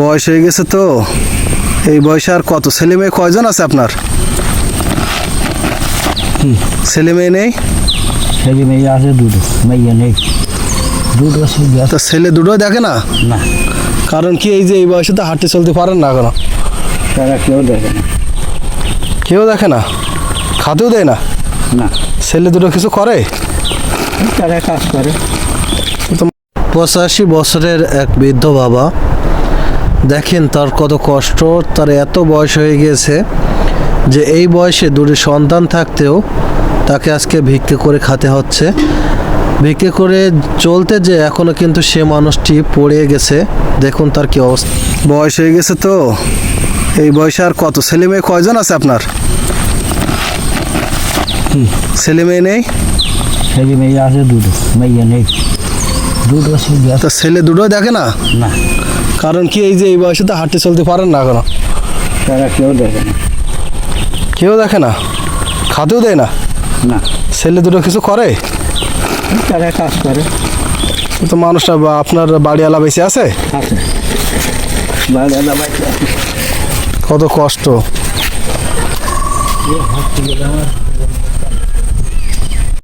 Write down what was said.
বয়স হয়ে গেছে তো। এই বয়সে আর কত? ছেলে মেয়ে কয়জন আছে আপনার? ছেলে মেয়ে নেই? ছেলে মেয়ে আছে দুটো মেয়ে নেই। দুটো ছেলে আছে। তো ছেলে দুটো দেখে না? না। কারণ কি এই যে এই বয়সে তো হাঁটতে চলতে পারেন না কেন তারা কেউ দেখে না। কেউ দেখে না? খাতেও দেয় না? না। ছেলে দুটো কিছু করে? তারা কাজ করে। পঁচাশি বছরের এক বৃদ্ধ বাবা দেখেন তার কত কষ্ট তার এত বয়স হয়ে গিয়েছে যে এই বয়সে দুটি সন্তান থাকতেও তাকে আজকে ভিক্ষে করে খাতে হচ্ছে। ভিক্ষে করে চলতে যে এখনও কিন্তু সে মানুষটি পড়ে গেছে দেখুন তার কি অবস্থা। বয়স হয়ে গেছে তো এই বয়সে আর কত? ছেলে মেয়ে কয়জন আছে আপনার? ছেলে মেয়ে নেই? ছেলে মেয়ে আছে দুটো মেয়ে নেই। দুটো ছেলে দুটো দেখে না? না। কারণ কি এই যে এই বয়সে তো হাঁটতে চলতে পারেন না এখনও? তারা কেউ দেখে না। কেউ দেখে না? খাতেও দেয় না? না। ছেলে দুটো কিছু করে? তারা কাজ করে। তো মানুষটা আপনার বাড়িওয়ালা বেশি আছে। কত কষ্ট।